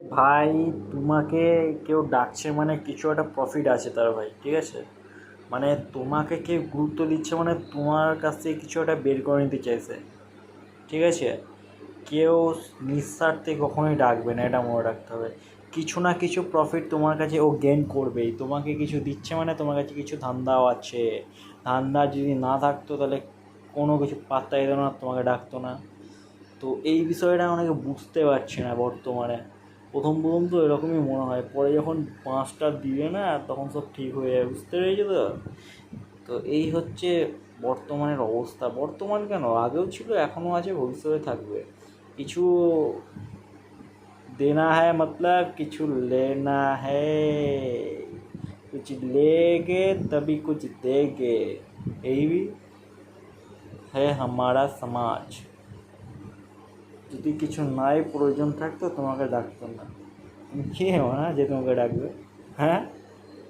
ভাই, তোমাকে কেউ ডাকছে মানে কিছু একটা প্রফিট আছে তার ভাই, ঠিক আছে? মানে তোমাকে কেউ গুরুত্ব দিচ্ছে মানে তোমার কাছ থেকে কিছু একটা বের করে নিতে চাইছে, ঠিক আছে? কেউ নিঃস্বার্থে কখনোই ডাকবে না, এটা মনে রাখতে হবে। কিছু না কিছু প্রফিট তোমার কাছে ও গেন করবেই। তোমাকে কিছু দিচ্ছে মানে তোমার কাছে কিছু ধান্দাও আছে। ধান্দা যদি না থাকতো তাহলে কোনো কিছু পাত্তা দিত না, তোমাকে ডাকতো না। তো এই বিষয়টা অনেকে বুঝতে পারছে না বর্তমানে। প্রথম প্রথম তো এরকমই মনে হয় পরে যখন পাঁচটা দিবে না তখন সব ঠিক হয়ে যাবে বুঝতে পেরেছো তো তো এই হচ্ছে বর্তমানের অবস্থা বর্তমান কেন আগেও ছিল এখনও আছে ভবিষ্যতে থাকবে কিছু देना है मतलब কিছু लेना है कुछ लेंगे तभी कुछ देंगे यही भी है हमारा समाज যদি কিছু নাই প্রয়োজন থাকতো তোমাকে ডাকতো না। কে হ্যাঁ যে তোমাকে ডাকবে? হ্যাঁ?